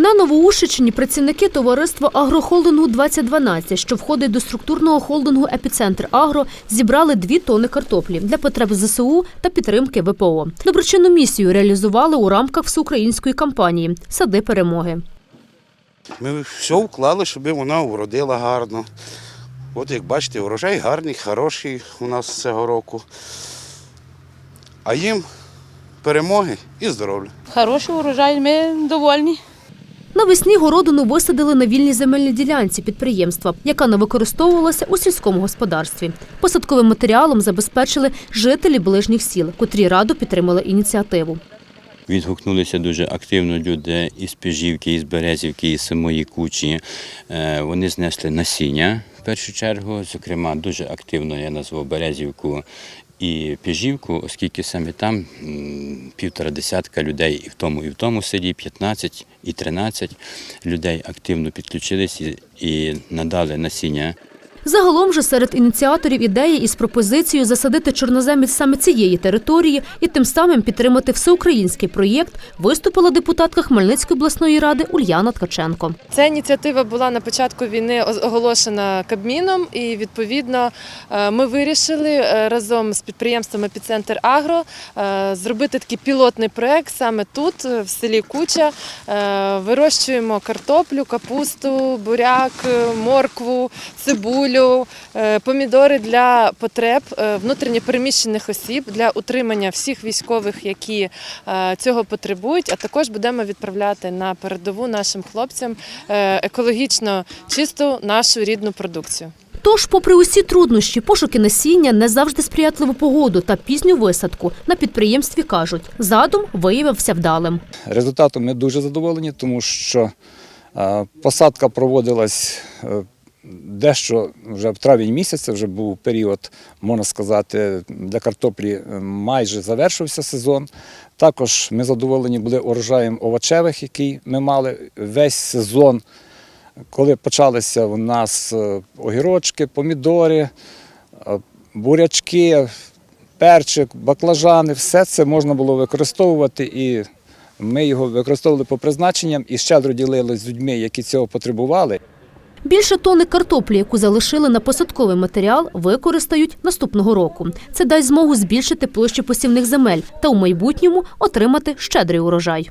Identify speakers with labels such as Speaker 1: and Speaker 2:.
Speaker 1: На Новоушичині працівники товариства агрохолдингу 2012, що входить до структурного холдингу Епіцентр Агро, зібрали дві тони картоплі для потреб ЗСУ та підтримки ВПО. Доброчинну місію реалізували у рамках всеукраїнської кампанії Сади перемоги.
Speaker 2: Ми все вклали, щоб вона уродила гарно. От як бачите, урожай гарний, хороший у нас цього року. А їм перемоги і здоров'я.
Speaker 3: Хороший урожай, ми довольні.
Speaker 1: Навесні городину висадили на вільній земельній ділянці підприємства, яка не використовувалася у сільському господарстві. Посадковим матеріалом забезпечили жителі ближніх сіл, котрі радо підтримали ініціативу.
Speaker 4: Відгукнулися дуже активно люди із Піжівки, із Березівки, із самої кучі. Е, Вони знесли насіння першу чергу. Зокрема, дуже активно я назвав Березівку і Піжівку, оскільки саме там півтора десятка людей і в тому, і в тому селі, 15 і 13 людей активно підключились і, і надали насіння
Speaker 1: Загалом же серед ініціаторів ідеї із пропозицією засадити чорноземець саме цієї території і тим самим підтримати всеукраїнський проєкт виступила депутатка Хмельницької обласної ради Ульяна Ткаченко.
Speaker 5: Ця ініціатива була на початку війни оголошена Кабміном, і відповідно е, ми вирішили е, разом з підприємством Епіцентр Агро е, зробити такий пілотний проект саме тут, в селі Куча. Вирощуємо картоплю, капусту, буряк, моркву, цибулю, е, помідори для потреб е, внутрішньопереміщених осіб для утримання всіх військових, які е, цього потребують. А також будемо відправляти на передову нашим хлопцям екологічно чисту нашу рідну продукцію.
Speaker 1: Тож, попри усі труднощі, пошуки насіння, не завжди сприятливу погоду та пізню висадку на підприємстві кажуть, задум виявився вдалим.
Speaker 6: Результатом ми дуже задоволені, тому що посадка проводилась дещо вже в травень місяці, вже був період, можна сказати, для картоплі е, майже завершився сезон. Також ми задоволені були урожаєм овочевих, який ми мали весь сезон. Коли почалися у нас е, огірочки, помідори, е, бурячки, перчик, баклажани, все це можна було використовувати і ми його використовували по призначенням і щедро ділилися з людьми, які цього потребували.
Speaker 1: Більше тони картоплі, яку залишили на посадковий матеріал, використають наступного року. Це дасть змогу збільшити площу посівних земель та у майбутньому отримати щедрий урожай.